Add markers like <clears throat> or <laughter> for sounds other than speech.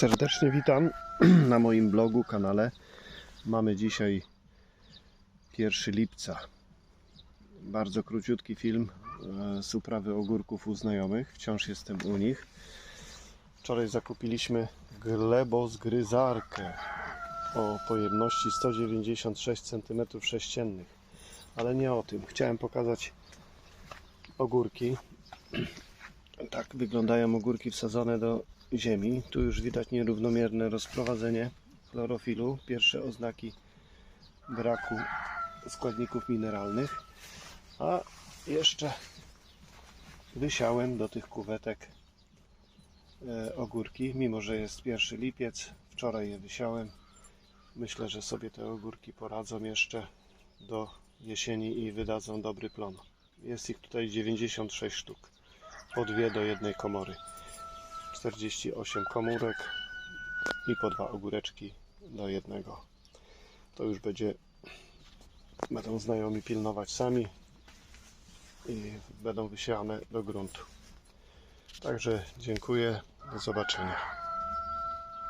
Serdecznie witam <clears throat> na moim blogu, kanale. Mamy dzisiaj 1 lipca. Bardzo króciutki film e, z uprawy ogórków u znajomych. Wciąż jestem u nich. Wczoraj zakupiliśmy glebozgryzarkę o pojemności 196 cm3. Ale nie o tym. Chciałem pokazać ogórki. <clears throat> Tak wyglądają ogórki wsadzone do ziemi. Tu już widać nierównomierne rozprowadzenie chlorofilu. Pierwsze oznaki braku składników mineralnych. A jeszcze wysiałem do tych kuwetek e, ogórki, mimo że jest pierwszy lipiec. Wczoraj je wysiałem. Myślę, że sobie te ogórki poradzą jeszcze do jesieni i wydadzą dobry plon. Jest ich tutaj 96 sztuk. Po dwie do jednej komory. 48 komórek i po dwa ogóreczki do jednego. To już będzie będą znajomi pilnować sami i będą wysiane do gruntu. Także dziękuję, do zobaczenia.